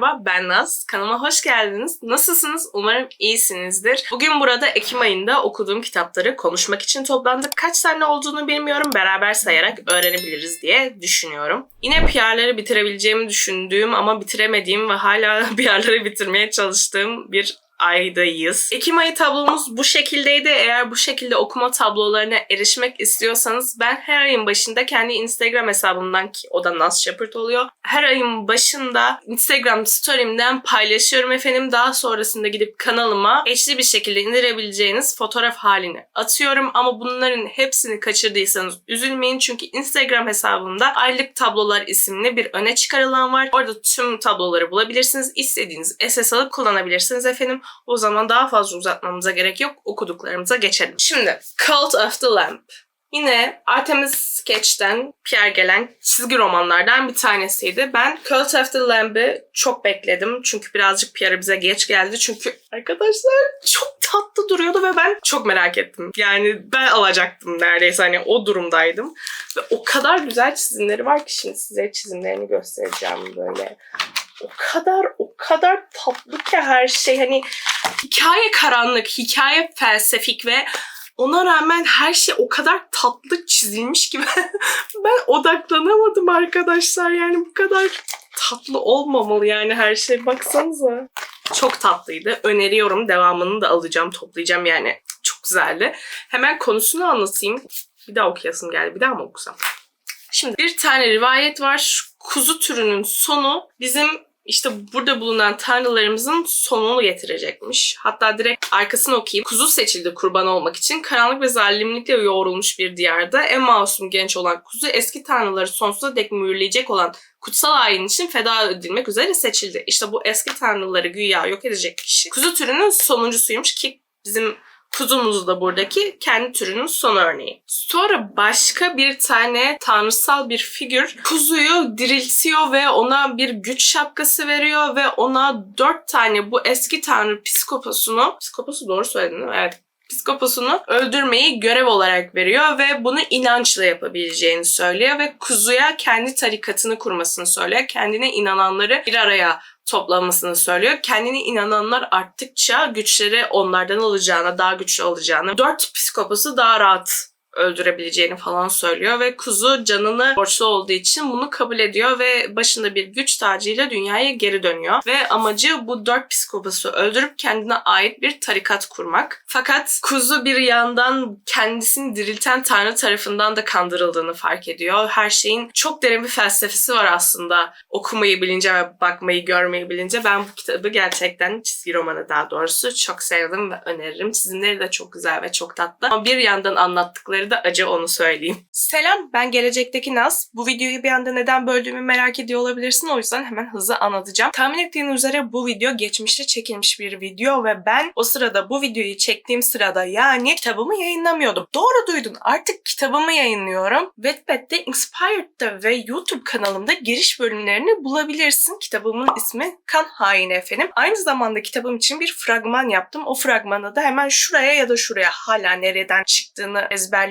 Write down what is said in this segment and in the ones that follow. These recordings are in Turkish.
merhaba ben Naz. Kanalıma hoş geldiniz. Nasılsınız? Umarım iyisinizdir. Bugün burada Ekim ayında okuduğum kitapları konuşmak için toplandık. Kaç tane olduğunu bilmiyorum. Beraber sayarak öğrenebiliriz diye düşünüyorum. Yine PR'ları bitirebileceğimi düşündüğüm ama bitiremediğim ve hala PR'ları bitirmeye çalıştığım bir aydayız. Ekim ayı tablomuz bu şekildeydi. Eğer bu şekilde okuma tablolarına erişmek istiyorsanız ben her ayın başında kendi Instagram hesabımdan ki o da Naz Shepherd oluyor. Her ayın başında Instagram story'imden paylaşıyorum efendim. Daha sonrasında gidip kanalıma HD bir şekilde indirebileceğiniz fotoğraf halini atıyorum. Ama bunların hepsini kaçırdıysanız üzülmeyin. Çünkü Instagram hesabımda aylık tablolar isimli bir öne çıkarılan var. Orada tüm tabloları bulabilirsiniz. İstediğiniz SS alıp kullanabilirsiniz efendim. O zaman daha fazla uzatmamıza gerek yok. Okuduklarımıza geçelim. Şimdi Cult of the Lamp. Yine Artemis Sketch'ten Pierre gelen çizgi romanlardan bir tanesiydi. Ben Cult of the Lamb'ı çok bekledim. Çünkü birazcık Pierre bize geç geldi. Çünkü arkadaşlar çok tatlı duruyordu ve ben çok merak ettim. Yani ben alacaktım neredeyse hani o durumdaydım. Ve o kadar güzel çizimleri var ki şimdi size çizimlerini göstereceğim böyle o kadar o kadar tatlı ki her şey hani hikaye karanlık, hikaye felsefik ve ona rağmen her şey o kadar tatlı çizilmiş ki ben, ben odaklanamadım arkadaşlar. Yani bu kadar tatlı olmamalı yani her şey. Baksanıza. Çok tatlıydı. Öneriyorum. Devamını da alacağım, toplayacağım yani. Çok güzeldi. Hemen konusunu anlatayım. Bir daha okuyasım geldi. Bir daha mı okusam? Şimdi bir tane rivayet var. Kuzu türünün sonu bizim işte burada bulunan tanrılarımızın sonunu getirecekmiş. Hatta direkt arkasını okuyayım. Kuzu seçildi kurban olmak için. Karanlık ve zalimlikle yoğrulmuş bir diyarda en masum genç olan kuzu eski tanrıları sonsuza dek mühürleyecek olan kutsal ayin için feda edilmek üzere seçildi. İşte bu eski tanrıları güya yok edecek kişi. Kuzu türünün sonuncusuymuş ki bizim Kuzumuz da buradaki kendi türünün son örneği. Sonra başka bir tane tanrısal bir figür kuzuyu diriltiyor ve ona bir güç şapkası veriyor ve ona dört tane bu eski tanrı psikoposunu, psikoposu doğru söyledin değil mi? Evet psikoposunu öldürmeyi görev olarak veriyor ve bunu inançla yapabileceğini söylüyor ve kuzuya kendi tarikatını kurmasını söylüyor. Kendine inananları bir araya toplamasını söylüyor. Kendine inananlar arttıkça güçleri onlardan alacağına, daha güçlü olacağını, dört psikoposu daha rahat öldürebileceğini falan söylüyor ve kuzu canını borçlu olduğu için bunu kabul ediyor ve başında bir güç tacıyla dünyaya geri dönüyor ve amacı bu dört psikoposu öldürüp kendine ait bir tarikat kurmak. Fakat kuzu bir yandan kendisini dirilten tanrı tarafından da kandırıldığını fark ediyor. Her şeyin çok derin bir felsefesi var aslında okumayı bilince ve bakmayı görmeyi bilince. Ben bu kitabı gerçekten çizgi romanı daha doğrusu çok sevdim ve öneririm. Çizimleri de çok güzel ve çok tatlı. Ama bir yandan anlattıkları da acı onu söyleyeyim. Selam ben gelecekteki Naz. Bu videoyu bir anda neden böldüğümü merak ediyor olabilirsin. O yüzden hemen hızlı anlatacağım. Tahmin ettiğin üzere bu video geçmişte çekilmiş bir video ve ben o sırada bu videoyu çektiğim sırada yani kitabımı yayınlamıyordum. Doğru duydun artık kitabımı yayınlıyorum. Wattpad'de, Inspired'da ve YouTube kanalımda giriş bölümlerini bulabilirsin. Kitabımın ismi Kan Haini efendim. Aynı zamanda kitabım için bir fragman yaptım. O fragmanı da hemen şuraya ya da şuraya hala nereden çıktığını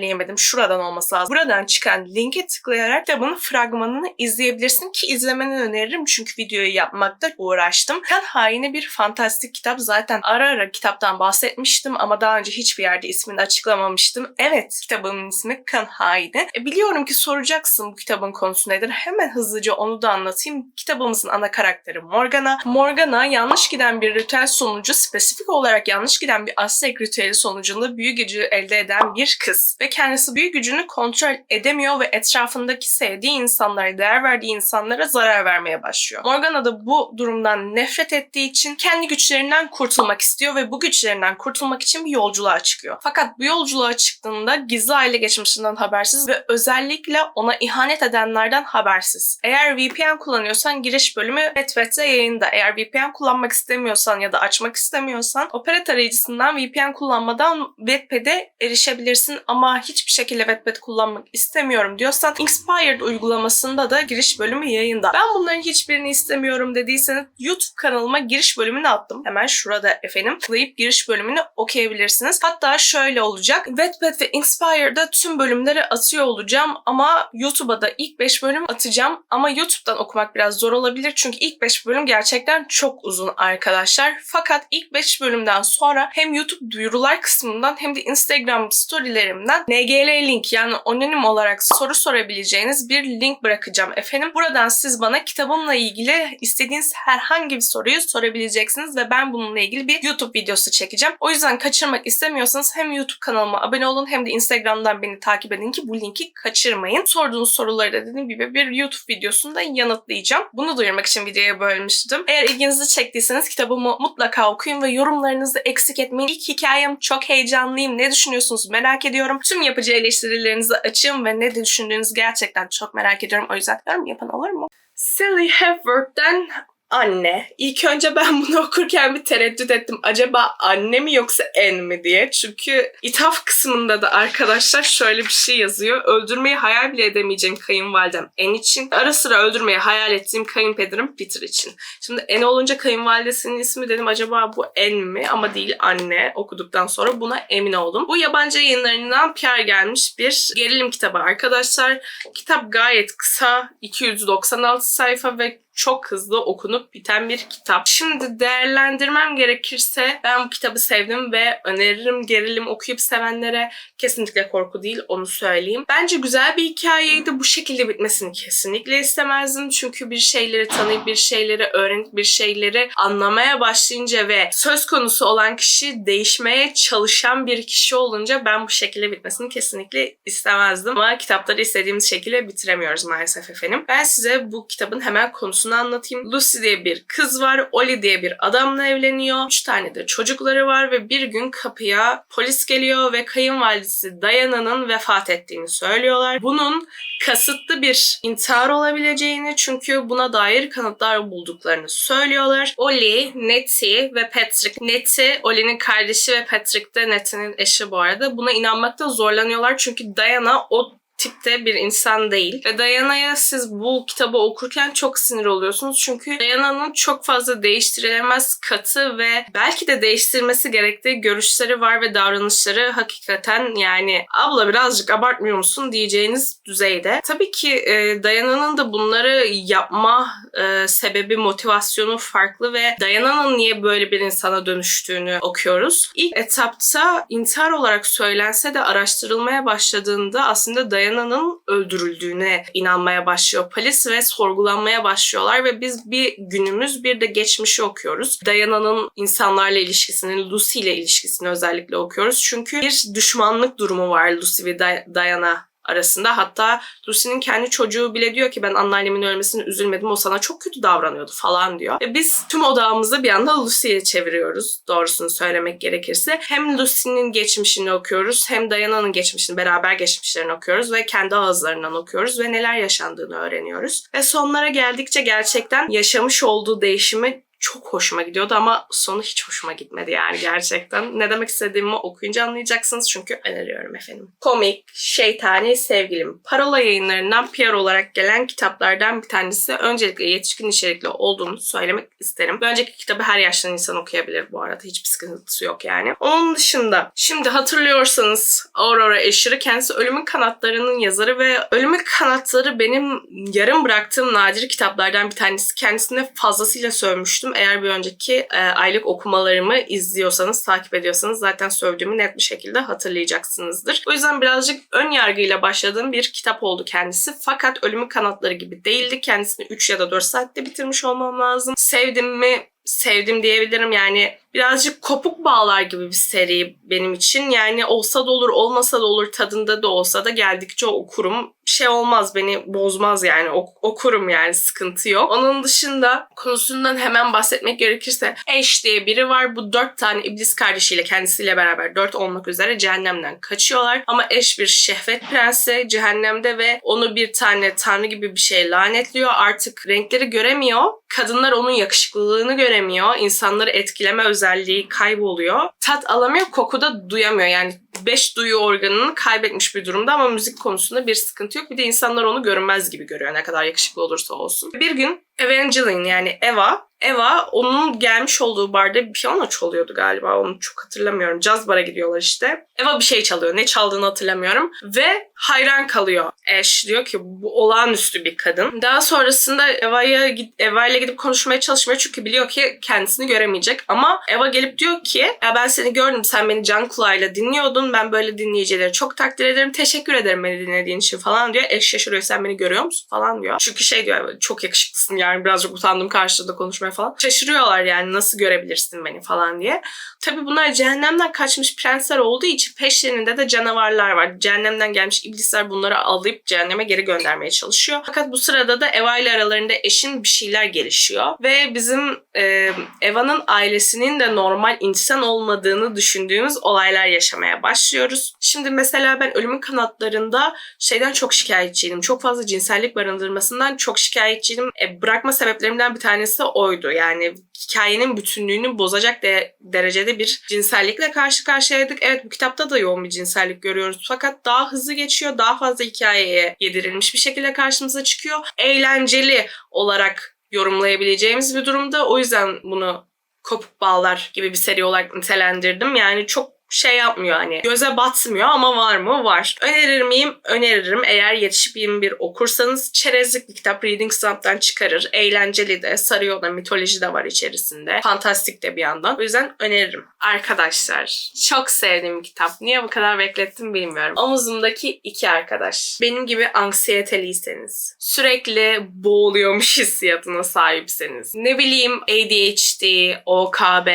ezberleyemedim. Şuradan olması lazım. Buradan çıkan linke tıklayarak kitabın fragmanını izleyebilirsin ki izlemeni öneririm çünkü videoyu yapmakta uğraştım. Kan Haini bir fantastik kitap. Zaten ara ara kitaptan bahsetmiştim ama daha önce hiçbir yerde ismini açıklamamıştım. Evet, kitabımın ismi Kan Haini. E, biliyorum ki soracaksın bu kitabın konusu nedir. Hemen hızlıca onu da anlatayım. Kitabımızın ana karakteri Morgana. Morgana yanlış giden bir ritüel sonucu, spesifik olarak yanlış giden bir Aztek ritüeli sonucunda büyü gücü elde eden bir kız. Ve kendisi büyü gücünü kontrol edemiyor ve etrafındaki sevdiği insanlara, değer verdiği insanlara zarar vermeye başlıyor. Morgana da bu durumdan nefret ettiği için kendi güçlerinden kurtulmak istiyor ve bu güçlerinden kurtulmak için bir yolculuğa çıkıyor. Fakat bu yolculuğa çıktığında gizli aile geçmişinden habersiz ve özellikle ona ihanet edenlerden habersiz. Eğer VPN kullanıyorsan giriş bölümü Wattpad'de yayında. Eğer VPN kullanmak istemiyorsan ya da açmak istemiyorsan Opera tarayıcısından VPN kullanmadan Wattpad'e erişebilirsin ama hiçbir şekilde Wattpad kullanmak istemiyorum diyorsan Inspired uygulamasında da giriş bölümü yayında. Ben bunların hiçbirini istemiyorum dediyseniz YouTube kanalıma giriş bölümünü attım. Hemen şurada efendim. Tıklayıp giriş bölümünü okuyabilirsiniz. Hatta şöyle olacak. Wattpad ve Inspired'da tüm bölümleri atıyor olacağım ama YouTube'a da ilk 5 bölüm atacağım. Ama YouTube'dan okumak biraz zor olabilir çünkü ilk 5 bölüm gerçekten çok uzun arkadaşlar. Fakat ilk 5 bölümden sonra hem YouTube duyurular kısmından hem de Instagram storylerimden NGL link yani anonim olarak soru sorabileceğiniz bir link bırakacağım efendim. Buradan siz bana kitabımla ilgili istediğiniz herhangi bir soruyu sorabileceksiniz ve ben bununla ilgili bir YouTube videosu çekeceğim. O yüzden kaçırmak istemiyorsanız hem YouTube kanalıma abone olun hem de Instagram'dan beni takip edin ki bu linki kaçırmayın. Sorduğunuz soruları da dediğim gibi bir YouTube videosunda yanıtlayacağım. Bunu duyurmak için videoya bölmüştüm. Eğer ilginizi çektiyseniz kitabımı mutlaka okuyun ve yorumlarınızı eksik etmeyin. İlk hikayem çok heyecanlıyım. Ne düşünüyorsunuz merak ediyorum. Tüm yapıcı eleştirilerinizi açın ve ne düşündüğünüzü gerçekten çok merak ediyorum. O yüzden yorum yapan olur mu? Sally Hepworth'ten anne. İlk önce ben bunu okurken bir tereddüt ettim. Acaba anne mi yoksa en mi diye. Çünkü ithaf kısmında da arkadaşlar şöyle bir şey yazıyor. Öldürmeyi hayal bile edemeyeceğim kayınvalidem en için. Ara sıra öldürmeyi hayal ettiğim kayınpederim Peter için. Şimdi en olunca kayınvalidesinin ismi dedim acaba bu en mi? Ama değil anne. Okuduktan sonra buna emin oldum. Bu yabancı yayınlarından Pierre gelmiş bir gerilim kitabı arkadaşlar. Kitap gayet kısa. 296 sayfa ve çok hızlı okunup biten bir kitap. Şimdi değerlendirmem gerekirse ben bu kitabı sevdim ve öneririm gerilim okuyup sevenlere kesinlikle korku değil onu söyleyeyim. Bence güzel bir hikayeydi. Bu şekilde bitmesini kesinlikle istemezdim. Çünkü bir şeyleri tanıyıp bir şeyleri öğrenip bir şeyleri anlamaya başlayınca ve söz konusu olan kişi değişmeye çalışan bir kişi olunca ben bu şekilde bitmesini kesinlikle istemezdim. Ama kitapları istediğimiz şekilde bitiremiyoruz maalesef efendim. Ben size bu kitabın hemen konusunu anlatayım. Lucy diye bir kız var. Oli diye bir adamla evleniyor. Üç tane de çocukları var ve bir gün kapıya polis geliyor ve kayınvalidesi Diana'nın vefat ettiğini söylüyorlar. Bunun kasıtlı bir intihar olabileceğini çünkü buna dair kanıtlar bulduklarını söylüyorlar. Oli, Nettie ve Patrick. Nettie, Oli'nin kardeşi ve Patrick de Nettie'nin eşi bu arada. Buna inanmakta zorlanıyorlar çünkü Diana o tipte bir insan değil. Ve Diana'ya siz bu kitabı okurken çok sinir oluyorsunuz. Çünkü Diana'nın çok fazla değiştirilemez katı ve belki de değiştirmesi gerektiği görüşleri var ve davranışları hakikaten yani abla birazcık abartmıyor musun diyeceğiniz düzeyde. Tabii ki e, Diana'nın da bunları yapma e, sebebi, motivasyonu farklı ve Diana'nın niye böyle bir insana dönüştüğünü okuyoruz. İlk etapta intihar olarak söylense de araştırılmaya başladığında aslında Diana Diana'nın öldürüldüğüne inanmaya başlıyor polis ve sorgulanmaya başlıyorlar ve biz bir günümüz bir de geçmişi okuyoruz. Diana'nın insanlarla ilişkisini, Lucy ile ilişkisini özellikle okuyoruz. Çünkü bir düşmanlık durumu var Lucy ve Diana arasında. Hatta Lucy'nin kendi çocuğu bile diyor ki ben anneannemin ölmesine üzülmedim o sana çok kötü davranıyordu falan diyor. Ve biz tüm odağımızı bir anda Lucy'ye çeviriyoruz doğrusunu söylemek gerekirse. Hem Lucy'nin geçmişini okuyoruz hem Diana'nın geçmişini beraber geçmişlerini okuyoruz ve kendi ağızlarından okuyoruz ve neler yaşandığını öğreniyoruz. Ve sonlara geldikçe gerçekten yaşamış olduğu değişimi çok hoşuma gidiyordu ama sonu hiç hoşuma gitmedi yani gerçekten. Ne demek istediğimi okuyunca anlayacaksınız çünkü öneriyorum efendim. Komik, şeytani sevgilim. Parola yayınlarından PR olarak gelen kitaplardan bir tanesi. Öncelikle yetişkin içerikli olduğunu söylemek isterim. Önceki kitabı her yaştan insan okuyabilir bu arada. Hiçbir sıkıntısı yok yani. Onun dışında şimdi hatırlıyorsanız Aurora Escher'ı kendisi Ölümün Kanatları'nın yazarı ve Ölümün Kanatları benim yarım bıraktığım nadir kitaplardan bir tanesi. Kendisine fazlasıyla sövmüştüm eğer bir önceki e, aylık okumalarımı izliyorsanız, takip ediyorsanız zaten sövdüğümü net bir şekilde hatırlayacaksınızdır. O yüzden birazcık ön yargıyla başladığım bir kitap oldu kendisi. Fakat Ölümün Kanatları gibi değildi. Kendisini 3 ya da 4 saatte bitirmiş olmam lazım. Sevdim mi? Sevdim diyebilirim. Yani birazcık kopuk bağlar gibi bir seri benim için. Yani olsa da olur, olmasa da olur, tadında da olsa da geldikçe okurum. Şey olmaz, beni bozmaz yani. Ok- okurum yani, sıkıntı yok. Onun dışında konusundan hemen bahsetmek gerekirse Ash diye biri var. Bu dört tane iblis kardeşiyle kendisiyle beraber dört olmak üzere cehennemden kaçıyorlar. Ama Ash bir şehvet prensi cehennemde ve onu bir tane tanrı gibi bir şey lanetliyor. Artık renkleri göremiyor. Kadınlar onun yakışıklılığını göremiyor. İnsanları etkileme özelliği kayboluyor. Tat alamıyor, koku da duyamıyor. Yani beş duyu organını kaybetmiş bir durumda ama müzik konusunda bir sıkıntı yok. Bir de insanlar onu görünmez gibi görüyor ne kadar yakışıklı olursa olsun. Bir gün Evangeline yani Eva Eva onun gelmiş olduğu barda bir piyano çalıyordu galiba. Onu çok hatırlamıyorum. Caz bara gidiyorlar işte. Eva bir şey çalıyor. Ne çaldığını hatırlamıyorum. Ve hayran kalıyor. Ash diyor ki bu olağanüstü bir kadın. Daha sonrasında Eva'ya Eva ile gidip konuşmaya çalışmıyor. Çünkü biliyor ki kendisini göremeyecek. Ama Eva gelip diyor ki ya ben seni gördüm. Sen beni can kulağıyla dinliyordun. Ben böyle dinleyicileri çok takdir ederim. Teşekkür ederim beni dinlediğin için falan diyor. Ash şaşırıyor. Sen beni görüyor musun falan diyor. Çünkü şey diyor çok yakışıklısın yani birazcık utandım karşıda konuşmaya falan. Şaşırıyorlar yani nasıl görebilirsin beni falan diye. Tabii bunlar cehennemden kaçmış prensler olduğu için peşlerinde de canavarlar var. Cehennemden gelmiş iblisler bunları alıp cehenneme geri göndermeye çalışıyor. Fakat bu sırada da Eva ile aralarında eşin bir şeyler gelişiyor. Ve bizim e, Eva'nın ailesinin de normal insan olmadığını düşündüğümüz olaylar yaşamaya başlıyoruz. Şimdi mesela ben Ölümün Kanatlarında şeyden çok şikayetçiydim. Çok fazla cinsellik barındırmasından çok şikayetçiydim. E, bırakma sebeplerimden bir tanesi oydu. Yani hikayenin bütünlüğünü bozacak de, derecede bir cinsellikle karşı karşıyaydık. Evet bu kitapta da yoğun bir cinsellik görüyoruz. Fakat daha hızlı geçiyor. Daha fazla hikayeye yedirilmiş bir şekilde karşımıza çıkıyor. Eğlenceli olarak yorumlayabileceğimiz bir durumda. O yüzden bunu kopuk bağlar gibi bir seri olarak nitelendirdim. Yani çok şey yapmıyor hani göze batmıyor ama var mı? Var. Önerir miyim? Öneririm. Eğer yetişip 21 okursanız çerezlik bir kitap Reading Slump'tan çıkarır. Eğlenceli de, sarıyor da, mitoloji de var içerisinde. Fantastik de bir yandan. O yüzden öneririm. Arkadaşlar çok sevdiğim kitap. Niye bu kadar beklettim bilmiyorum. Omuzumdaki iki arkadaş. Benim gibi anksiyeteliyseniz, sürekli boğuluyormuş hissiyatına sahipseniz, ne bileyim ADHD, OKB,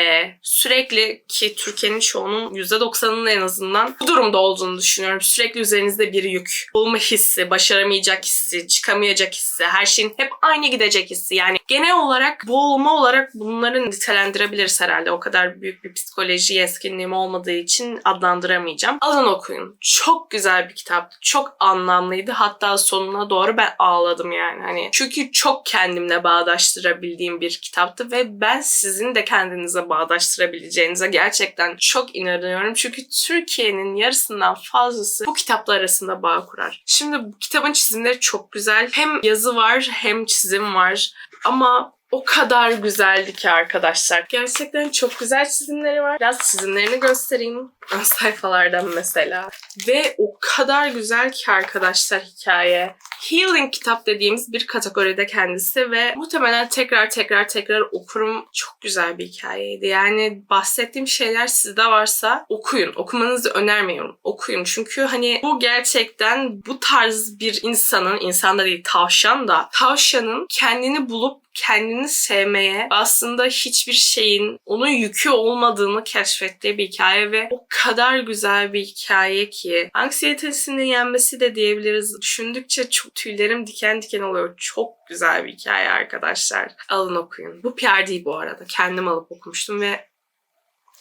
sürekli ki Türkiye'nin çoğunun %90'ının en azından bu durumda olduğunu düşünüyorum. Sürekli üzerinizde bir yük. Olma hissi, başaramayacak hissi, çıkamayacak hissi, her şeyin hep aynı gidecek hissi. Yani genel olarak boğulma olarak bunları nitelendirebiliriz herhalde. O kadar büyük bir psikoloji yetkinliğim olmadığı için adlandıramayacağım. Alın okuyun. Çok güzel bir kitaptı. Çok anlamlıydı. Hatta sonuna doğru ben ağladım yani. Hani çünkü çok kendimle bağdaştırabildiğim bir kitaptı ve ben sizin de kendinize bağdaştırabileceğinize gerçekten çok inanıyorum. Çünkü Türkiye'nin yarısından fazlası bu kitaplar arasında bağ kurar. Şimdi bu kitabın çizimleri çok güzel. Hem yazı var hem çizim var. Ama o kadar güzeldi ki arkadaşlar. Gerçekten çok güzel çizimleri var. Biraz çizimlerini göstereyim. Sayfalardan mesela. Ve o kadar güzel ki arkadaşlar hikaye. Healing kitap dediğimiz bir kategoride kendisi ve muhtemelen tekrar tekrar tekrar okurum. Çok güzel bir hikayeydi. Yani bahsettiğim şeyler sizde varsa okuyun. Okumanızı önermiyorum. Okuyun. Çünkü hani bu gerçekten bu tarz bir insanın, insan da değil tavşan da, tavşanın kendini bulup kendini sevmeye aslında hiçbir şeyin onun yükü olmadığını keşfettiği bir hikaye ve o kadar güzel bir hikaye ki anksiyetesini yenmesi de diyebiliriz. Düşündükçe çok tüylerim diken diken oluyor. Çok güzel bir hikaye arkadaşlar. Alın okuyun. Bu PR değil bu arada. Kendim alıp okumuştum ve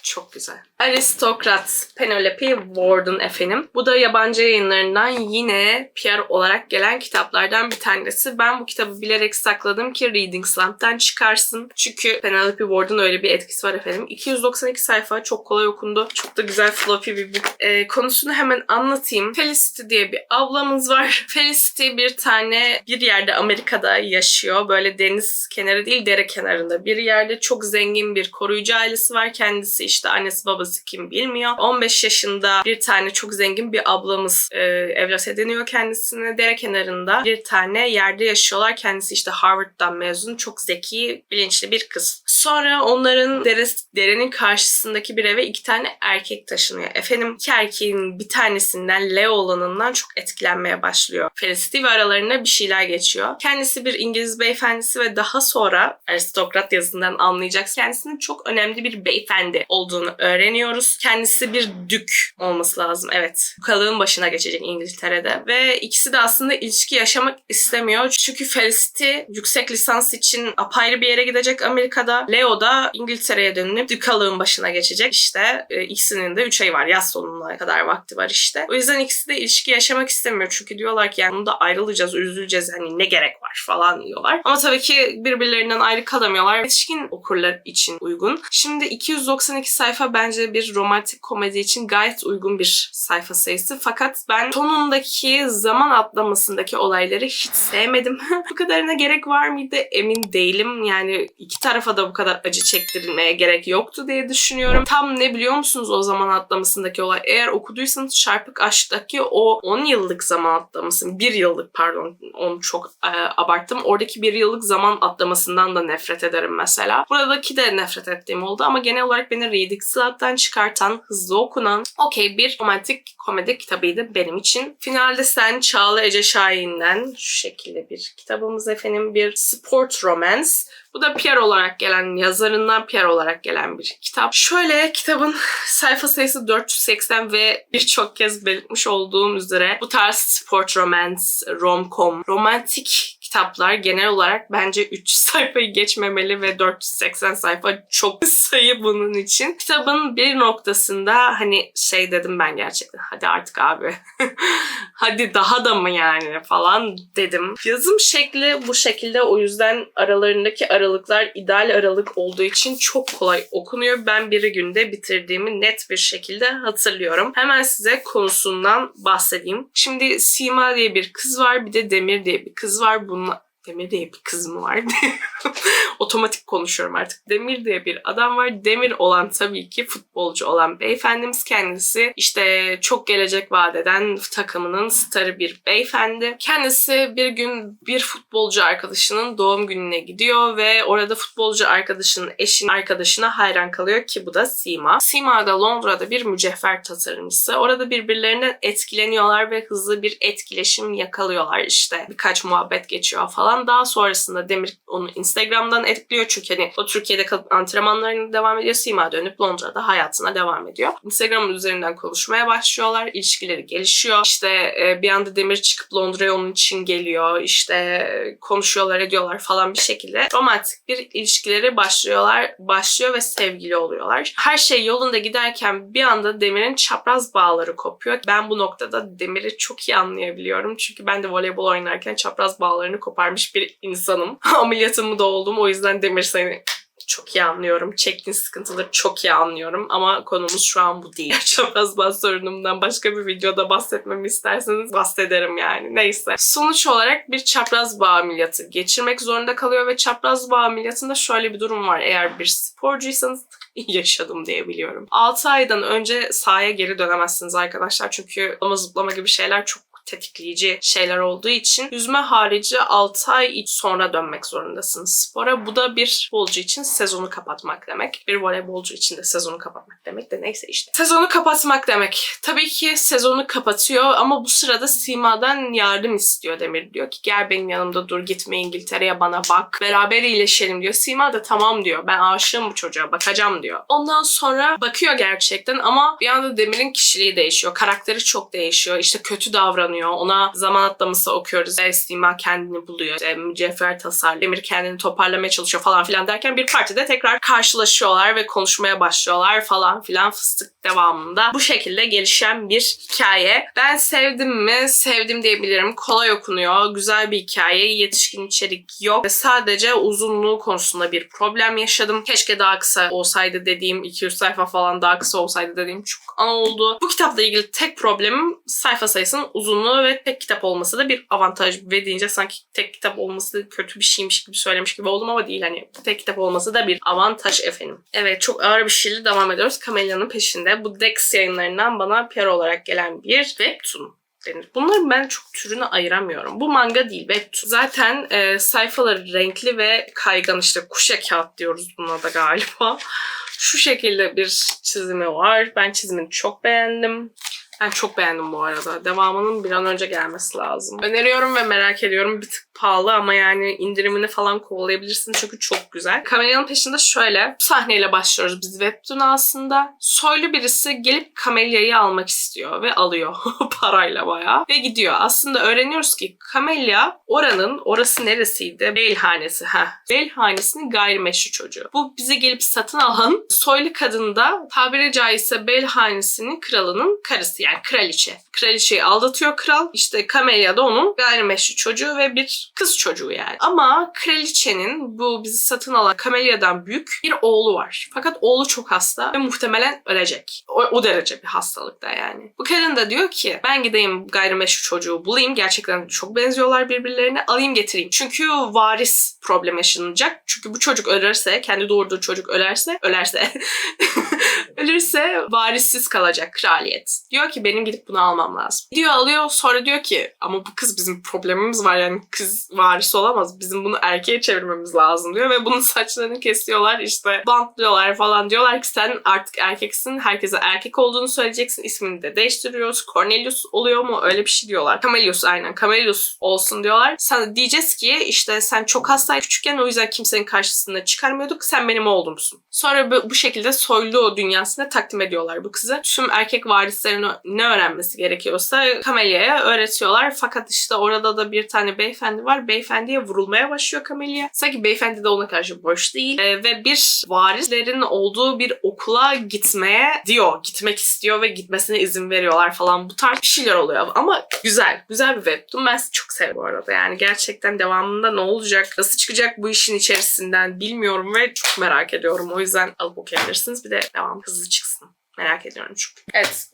çok güzel. Aristokrat Penelope Warden efendim. Bu da yabancı yayınlarından yine PR olarak gelen kitaplardan bir tanesi. Ben bu kitabı bilerek sakladım ki Reading Slump'tan çıkarsın. Çünkü Penelope Warden öyle bir etkisi var efendim. 292 sayfa çok kolay okundu. Çok da güzel floppy bir book. Ee, konusunu hemen anlatayım. Felicity diye bir ablamız var. Felicity bir tane bir yerde Amerika'da yaşıyor. Böyle deniz kenarı değil dere kenarında bir yerde. Çok zengin bir koruyucu ailesi var. Kendisi işte annesi babası kim bilmiyor. 15 yaşında bir tane çok zengin bir ablamız e, evlat ediniyor kendisine. Dere kenarında bir tane yerde yaşıyorlar. Kendisi işte Harvard'dan mezun. Çok zeki, bilinçli bir kız. Sonra onların dere, derenin karşısındaki bir eve iki tane erkek taşınıyor. Efendim iki erkeğin bir tanesinden Leo olanından çok etkilenmeye başlıyor. Felicity ve aralarında bir şeyler geçiyor. Kendisi bir İngiliz beyefendisi ve daha sonra aristokrat yazısından anlayacaksın. Kendisinin çok önemli bir beyefendi olduğunu öğreniyoruz. Kendisi bir dük olması lazım. Evet. Kalığın başına geçecek İngiltere'de. Ve ikisi de aslında ilişki yaşamak istemiyor. Çünkü Felicity yüksek lisans için apayrı bir yere gidecek Amerika'da. Leo da İngiltere'ye dönüp dükalığın başına geçecek. İşte e, ikisinin de 3 ay var. Yaz sonuna kadar vakti var işte. O yüzden ikisi de ilişki yaşamak istemiyor. Çünkü diyorlar ki yani bunu ayrılacağız, üzüleceğiz. Hani ne gerek var falan diyorlar. Ama tabii ki birbirlerinden ayrı kalamıyorlar. Yetişkin okurlar için uygun. Şimdi 292 sayfa bence bir romantik komedi için gayet uygun bir sayfa sayısı. Fakat ben sonundaki zaman atlamasındaki olayları hiç sevmedim. bu kadarına gerek var mıydı emin değilim. Yani iki tarafa da bu kadar acı çektirilmeye gerek yoktu diye düşünüyorum. Tam ne biliyor musunuz o zaman atlamasındaki olay? Eğer okuduysanız Çarpık Aşk'taki o 10 yıllık zaman atlaması, 1 yıllık pardon onu çok e, abarttım. Oradaki 1 yıllık zaman atlamasından da nefret ederim mesela. Buradaki de nefret ettiğim oldu ama genel olarak beni Reading Slum'dan çıkartan, hızlı okunan, okey bir romantik komedi kitabıydı benim için. Finalde Sen Çağla Ece Şahin'den şu şekilde bir kitabımız efendim. Bir sport romance. Bu da Pierre olarak gelen, yazarından Pierre olarak gelen bir kitap. Şöyle kitabın sayfa sayısı 480 ve birçok kez belirtmiş olduğum üzere bu tarz sport romance, rom-com, romantik kitaplar genel olarak bence 3 sayfayı geçmemeli ve 480 sayfa çok sayı bunun için. Kitabın bir noktasında hani şey dedim ben gerçekten hadi artık abi hadi daha da mı yani falan dedim. Yazım şekli bu şekilde o yüzden aralarındaki aralıklar ideal aralık olduğu için çok kolay okunuyor. Ben bir günde bitirdiğimi net bir şekilde hatırlıyorum. Hemen size konusundan bahsedeyim. Şimdi Sima diye bir kız var bir de Demir diye bir kız var. Bunun Demir diye bir kız mı var? Otomatik konuşuyorum artık. Demir diye bir adam var. Demir olan tabii ki futbolcu olan beyefendimiz kendisi. işte çok gelecek vadeden takımının starı bir beyefendi. Kendisi bir gün bir futbolcu arkadaşının doğum gününe gidiyor ve orada futbolcu arkadaşının eşinin arkadaşına hayran kalıyor ki bu da Sima. Sima da Londra'da bir mücevher tasarımcısı. Orada birbirlerinden etkileniyorlar ve hızlı bir etkileşim yakalıyorlar işte. Birkaç muhabbet geçiyor falan falan. Daha sonrasında Demir onu Instagram'dan etkiliyor çünkü hani o Türkiye'de kalıp antrenmanlarına devam ediyor. Sima dönüp Londra'da hayatına devam ediyor. Instagram üzerinden konuşmaya başlıyorlar. İlişkileri gelişiyor. İşte e, bir anda Demir çıkıp Londra'ya onun için geliyor. İşte konuşuyorlar ediyorlar falan bir şekilde romantik bir ilişkileri başlıyorlar. Başlıyor ve sevgili oluyorlar. Her şey yolunda giderken bir anda Demir'in çapraz bağları kopuyor. Ben bu noktada Demir'i çok iyi anlayabiliyorum. Çünkü ben de voleybol oynarken çapraz bağlarını koparmış bir insanım. Ameliyatımı da oldum. O yüzden Demir seni çok iyi anlıyorum. Çektiğin sıkıntıları çok iyi anlıyorum. Ama konumuz şu an bu değil. Çapraz bağ sorunumdan başka bir videoda bahsetmemi isterseniz bahsederim yani. Neyse. Sonuç olarak bir çapraz bağ ameliyatı geçirmek zorunda kalıyor ve çapraz bağ ameliyatında şöyle bir durum var. Eğer bir sporcuysanız yaşadım diyebiliyorum. 6 aydan önce sahaya geri dönemezsiniz arkadaşlar. Çünkü ama zıplama gibi şeyler çok tetikleyici şeyler olduğu için yüzme harici 6 ay sonra dönmek zorundasınız spora. Bu da bir futbolcu için sezonu kapatmak demek. Bir voleybolcu için de sezonu kapatmak demek de neyse işte. Sezonu kapatmak demek. Tabii ki sezonu kapatıyor ama bu sırada Sima'dan yardım istiyor Demir. Diyor ki gel benim yanımda dur gitme İngiltere'ye bana bak. Beraber iyileşelim diyor. Sima da tamam diyor. Ben aşığım bu çocuğa bakacağım diyor. Ondan sonra bakıyor gerçekten ama bir anda Demir'in kişiliği değişiyor. Karakteri çok değişiyor. İşte kötü davranıyor davranıyor. Ona zaman atlaması okuyoruz. Sima kendini buluyor. İşte mücevher tasarlıyor. Demir kendini toparlamaya çalışıyor falan filan derken bir partide tekrar karşılaşıyorlar ve konuşmaya başlıyorlar falan filan fıstık devamında. Bu şekilde gelişen bir hikaye. Ben sevdim mi? Sevdim diyebilirim. Kolay okunuyor. Güzel bir hikaye. Yetişkin içerik yok. Ve sadece uzunluğu konusunda bir problem yaşadım. Keşke daha kısa olsaydı dediğim 200 sayfa falan daha kısa olsaydı dediğim çok an oldu. Bu kitapla ilgili tek problemim sayfa sayısının uzunluğu ve tek kitap olması da bir avantaj. Ve deyince sanki tek kitap olması kötü bir şeymiş gibi söylemiş gibi oldum ama değil. Hani tek kitap olması da bir avantaj efendim. Evet çok ağır bir şeyle devam ediyoruz. Kamelya'nın peşinde. Bu Dex yayınlarından bana PR olarak gelen bir webtoon denir. Bunların ben çok türünü ayıramıyorum. Bu manga değil webtoon. Zaten e, sayfaları renkli ve kaygan işte kuşa kağıt diyoruz buna da galiba. Şu şekilde bir çizimi var. Ben çizimini çok beğendim. Ben çok beğendim bu arada. Devamının bir an önce gelmesi lazım. Öneriyorum ve merak ediyorum. Bir tık pahalı ama yani indirimini falan kovalayabilirsin çünkü çok güzel. Kamelya'nın peşinde şöyle sahneyle başlıyoruz biz webtoon aslında. Soylu birisi gelip Kamelya'yı almak istiyor ve alıyor parayla bayağı ve gidiyor. Aslında öğreniyoruz ki Kamelya oranın orası neresiydi? Beyhanesi. Ha. Beyhanesinin gayrimeşru çocuğu. Bu bize gelip satın alan soylu kadın da tabiri caizse Beyhanesinin kralının karısı yani kraliçe. Kraliçeyi aldatıyor kral. İşte Kamelya da onun gayrimeşru çocuğu ve bir kız çocuğu yani. Ama kraliçenin bu bizi satın alan Kamelya'dan büyük bir oğlu var. Fakat oğlu çok hasta ve muhtemelen ölecek. O, o derece bir hastalıkta yani. Bu kadın da diyor ki ben gideyim gayrimeşru çocuğu bulayım. Gerçekten çok benziyorlar birbirlerine. Alayım getireyim. Çünkü varis problem yaşanacak. Çünkü bu çocuk ölürse, kendi doğurduğu çocuk ölerse, ölerse ölürse varissiz kalacak kraliyet. Diyor ki benim gidip bunu almam lazım. Diyor alıyor sonra diyor ki ama bu kız bizim problemimiz var yani kız varis olamaz. Bizim bunu erkeğe çevirmemiz lazım diyor ve bunun saçlarını kesiyorlar işte bantlıyorlar falan diyorlar ki sen artık erkeksin. Herkese erkek olduğunu söyleyeceksin. ismini de değiştiriyoruz. Cornelius oluyor mu? Öyle bir şey diyorlar. Camelius aynen. Camelius olsun diyorlar. Sen diyeceğiz ki işte sen çok hastaydı küçükken o yüzden kimsenin karşısında çıkarmıyorduk. Sen benim oğlumsun. Sonra bu, bu şekilde soylu dünyasına takdim ediyorlar bu kızı. Tüm erkek varislerin ne öğrenmesi gerekiyorsa Camelia'ya öğretiyorlar. Fakat işte orada da bir tane beyefendi var. Beyefendiye vurulmaya başlıyor Camelia. Sanki beyefendi de ona karşı boş değil. Ee, ve bir varislerin olduğu bir okula gitmeye diyor. Gitmek istiyor ve gitmesine izin veriyorlar falan. Bu tarz bir şeyler oluyor. Ama güzel. Güzel bir webtoon. Ben çok seviyorum bu arada. Yani gerçekten devamında ne olacak? Nasıl çıkacak bu işin içerisinden bilmiyorum ve çok merak ediyorum. O yüzden alıp okuyabilirsiniz. Bir de devam hızlı çıksın. Merak ediyorum çünkü. Evet.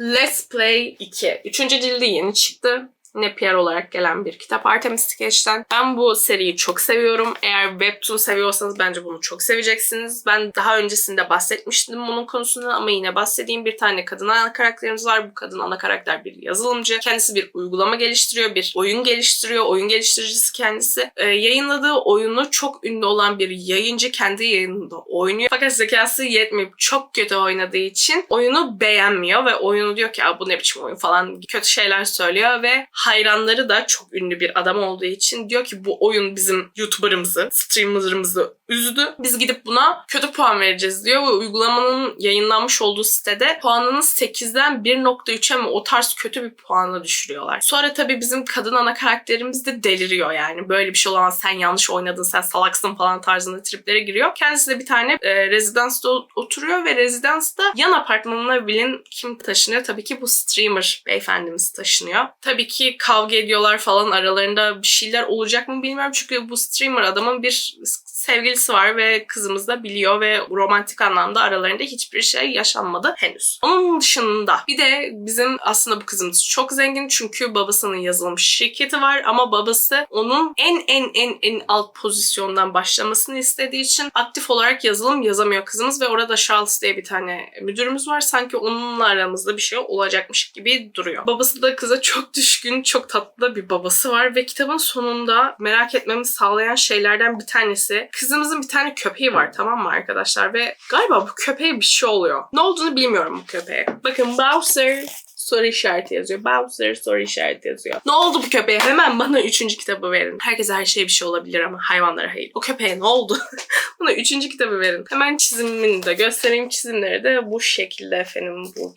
Let's Play 2. Üçüncü cildi yeni çıktı. PR olarak gelen bir kitap Artemis Skeç'ten. Ben bu seriyi çok seviyorum. Eğer Webtoon seviyorsanız bence bunu çok seveceksiniz. Ben daha öncesinde bahsetmiştim bunun konusundan ama yine bahsedeyim. Bir tane kadın ana karakterimiz var. Bu kadın ana karakter bir yazılımcı. Kendisi bir uygulama geliştiriyor. Bir oyun geliştiriyor. Oyun geliştiricisi kendisi. Ee, yayınladığı oyunu çok ünlü olan bir yayıncı kendi yayınında oynuyor. Fakat zekası yetmeyip çok kötü oynadığı için oyunu beğenmiyor ve oyunu diyor ki bu ne biçim oyun falan kötü şeyler söylüyor ve hayranları da çok ünlü bir adam olduğu için diyor ki bu oyun bizim YouTuber'ımızı, streamer'ımızı üzdü. Biz gidip buna kötü puan vereceğiz diyor ve uygulamanın yayınlanmış olduğu sitede puanını 8'den 1.3'e mi o tarz kötü bir puanla düşürüyorlar. Sonra tabii bizim kadın ana karakterimiz de deliriyor yani. Böyle bir şey olamaz sen yanlış oynadın sen salaksın falan tarzında triplere giriyor. Kendisi de bir tane e, rezidansta oturuyor ve rezidansta yan apartmanına bilin kim taşınıyor? Tabii ki bu streamer beyefendimiz taşınıyor. Tabii ki kavga ediyorlar falan aralarında bir şeyler olacak mı bilmiyorum. Çünkü bu streamer adamın bir sevgilisi var ve kızımız da biliyor ve romantik anlamda aralarında hiçbir şey yaşanmadı henüz. Onun dışında bir de bizim aslında bu kızımız çok zengin çünkü babasının yazılım şirketi var ama babası onun en en en en alt pozisyondan başlamasını istediği için aktif olarak yazılım yazamıyor kızımız ve orada Charles diye bir tane müdürümüz var. Sanki onunla aramızda bir şey olacakmış gibi duruyor. Babası da kıza çok düşkün, çok tatlı bir babası var ve kitabın sonunda merak etmemizi sağlayan şeylerden bir tanesi kızımızın bir tane köpeği var tamam mı arkadaşlar ve galiba bu köpeğe bir şey oluyor. Ne olduğunu bilmiyorum bu köpeğe. Bakın Bowser soru işareti yazıyor. Bowser soru işareti yazıyor. Ne oldu bu köpeğe? Hemen bana üçüncü kitabı verin. Herkese her şey bir şey olabilir ama hayvanlara hayır. O köpeğe ne oldu? bana üçüncü kitabı verin. Hemen çizimini de göstereyim. Çizimleri de bu şekilde efendim bu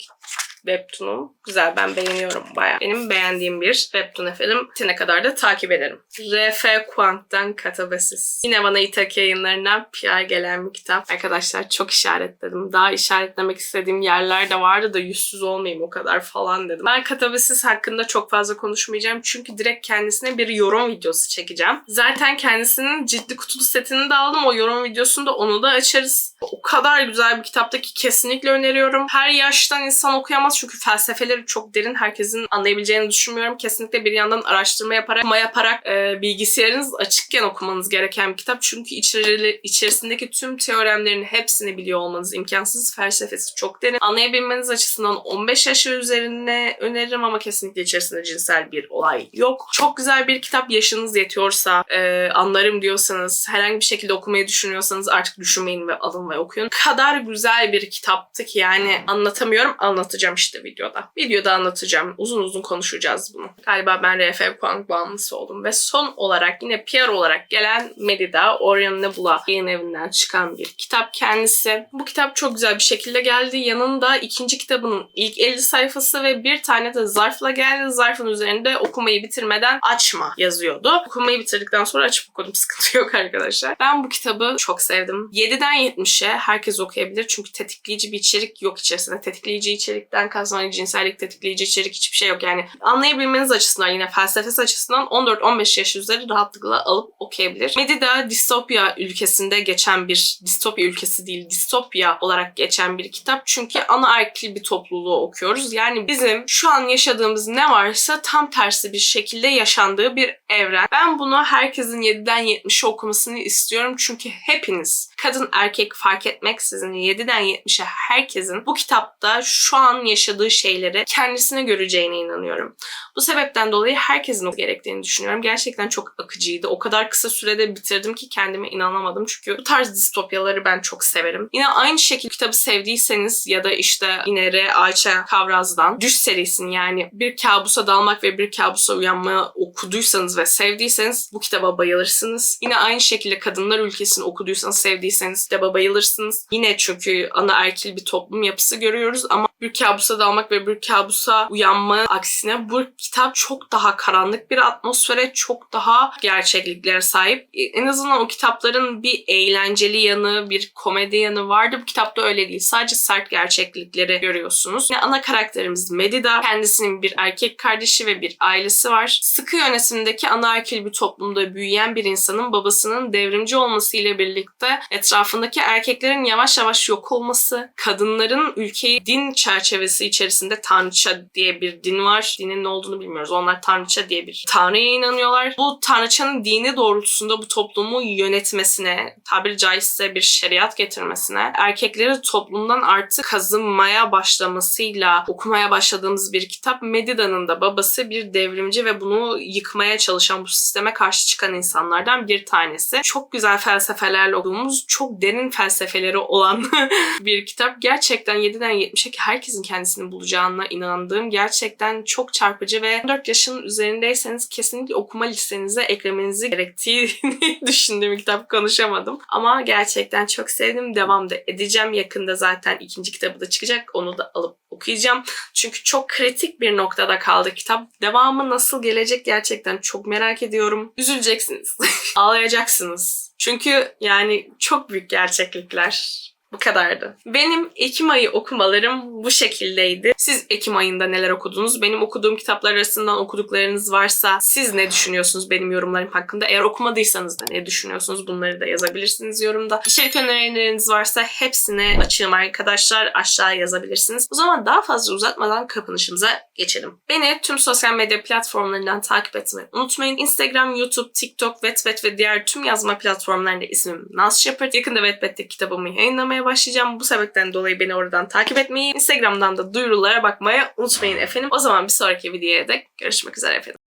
webtoon'um. Güzel ben beğeniyorum bayağı. Benim beğendiğim bir webtoon efendim. Bitene kadar da takip ederim. R.F. Kuang'dan Katabasis. Yine bana İtak yayınlarından PR gelen bir kitap. Arkadaşlar çok işaretledim. Daha işaretlemek istediğim yerler de vardı da yüzsüz olmayayım o kadar falan dedim. Ben Katabasis hakkında çok fazla konuşmayacağım. Çünkü direkt kendisine bir yorum videosu çekeceğim. Zaten kendisinin ciddi kutulu setini de aldım. O yorum videosunda onu da açarız. O kadar güzel bir kitapta ki kesinlikle öneriyorum. Her yaştan insan okuyamaz çünkü felsefeleri çok derin. Herkesin anlayabileceğini düşünmüyorum. Kesinlikle bir yandan araştırma yaparak, okuma yaparak e, bilgisayarınız açıkken okumanız gereken bir kitap. Çünkü içeri, içerisindeki tüm teoremlerin hepsini biliyor olmanız imkansız. Felsefesi çok derin. Anlayabilmeniz açısından 15 yaş üzerine öneririm ama kesinlikle içerisinde cinsel bir olay yok. Çok güzel bir kitap yaşınız yetiyorsa, e, anlarım diyorsanız, herhangi bir şekilde okumayı düşünüyorsanız artık düşünmeyin ve alın ve okuyun. Kadar güzel bir kitaptı ki yani anlatamıyorum, anlatacağım işte videoda. Videoda anlatacağım. Uzun uzun konuşacağız bunu. Galiba ben RF puan bağımlısı oldum. Ve son olarak yine PR olarak gelen Medida Orion Nebula yayın evinden çıkan bir kitap kendisi. Bu kitap çok güzel bir şekilde geldi. Yanında ikinci kitabının ilk 50 sayfası ve bir tane de zarfla geldi. Zarfın üzerinde okumayı bitirmeden açma yazıyordu. Okumayı bitirdikten sonra açıp okudum. Sıkıntı yok arkadaşlar. Ben bu kitabı çok sevdim. 7'den 70'e herkes okuyabilir. Çünkü tetikleyici bir içerik yok içerisinde. Tetikleyici içerikten kastım hani cinsellik tetikleyici içerik hiçbir şey yok. Yani anlayabilmeniz açısından yine felsefesi açısından 14-15 yaş üzeri rahatlıkla alıp okuyabilir. Medida distopya ülkesinde geçen bir distopya ülkesi değil distopya olarak geçen bir kitap. Çünkü anaerkil bir topluluğu okuyoruz. Yani bizim şu an yaşadığımız ne varsa tam tersi bir şekilde yaşandığı bir evren. Ben bunu herkesin 7'den 70'e okumasını istiyorum. Çünkü hepiniz kadın erkek fark etmeksizin 7'den 70'e herkesin bu kitapta şu an yaşadığı şeyleri kendisine göreceğine inanıyorum. Bu sebepten dolayı herkesin o gerektiğini düşünüyorum. Gerçekten çok akıcıydı. O kadar kısa sürede bitirdim ki kendime inanamadım. Çünkü bu tarz distopyaları ben çok severim. Yine aynı şekilde kitabı sevdiyseniz ya da işte yine R. Ayça Kavraz'dan Düş serisini yani bir kabusa dalmak ve bir kabusa uyanma okuduysanız ve sevdiyseniz bu kitaba bayılırsınız. Yine aynı şekilde Kadınlar Ülkesi'ni okuduysanız sevdiyseniz kitaba bayılırsınız. Yine çünkü ana erkil bir toplum yapısı görüyoruz ama bir kabusa dalmak ve bir kabusa uyanma aksine bu kitap çok daha karanlık bir atmosfere, çok daha gerçekliklere sahip. En azından o kitapların bir eğlenceli yanı, bir komedi yanı vardı. Bu kitapta öyle değil. Sadece sert gerçeklikleri görüyorsunuz. Yine ana karakterimiz Medida. Kendisinin bir erkek kardeşi ve bir ailesi var. Sıkı yönetimdeki anaerkil bir toplumda büyüyen bir insanın babasının devrimci olmasıyla birlikte etrafındaki erkeklerin yavaş yavaş yok olması, kadınların ülkeyi din çerçevesi içerisinde Tanrıça diye bir din var. Dinin ne olduğunu bilmiyoruz. Onlar Tanrıça diye bir tanrıya inanıyorlar. Bu Tanrıçanın dini doğrultusunda bu toplumu yönetmesine, tabiri caizse bir şeriat getirmesine, erkekleri toplumdan artık kazınmaya başlamasıyla okumaya başladığımız bir kitap. Medida'nın da babası bir devrimci ve bunu yıkmaya çalışan, bu sisteme karşı çıkan insanlardan bir tanesi. Çok güzel felsefelerle okuduğumuz, çok derin felsefeleri olan bir kitap. Gerçekten 7'den 70'e herkesin kendisini bulacağına inandığım gerçekten çok çarpıcı ve 14 yaşın üzerindeyseniz kesinlikle okuma listenize eklemenizi gerektiğini düşündüğüm kitap konuşamadım. Ama gerçekten çok sevdim. Devam da edeceğim. Yakında zaten ikinci kitabı da çıkacak. Onu da alıp okuyacağım. Çünkü çok kritik bir noktada kaldı kitap. Devamı nasıl gelecek gerçekten çok merak ediyorum. Üzüleceksiniz. Ağlayacaksınız. Çünkü yani çok büyük gerçeklikler. Bu kadardı. Benim Ekim ayı okumalarım bu şekildeydi. Siz Ekim ayında neler okudunuz? Benim okuduğum kitaplar arasından okuduklarınız varsa siz ne düşünüyorsunuz benim yorumlarım hakkında? Eğer okumadıysanız da ne düşünüyorsunuz? Bunları da yazabilirsiniz yorumda. İçerik önerileriniz varsa hepsine açığım arkadaşlar. Aşağıya yazabilirsiniz. O zaman daha fazla uzatmadan kapanışımıza geçelim. Beni tüm sosyal medya platformlarından takip etmeyi unutmayın. Instagram, YouTube, TikTok, Wattpad ve diğer tüm yazma platformlarında ismim Naz Shepard. Yakında Wattpad'deki kitabımı yayınlamaya başlayacağım. Bu sebepten dolayı beni oradan takip etmeyi, Instagram'dan da duyurulara bakmayı unutmayın efendim. O zaman bir sonraki videoya dek görüşmek üzere efendim.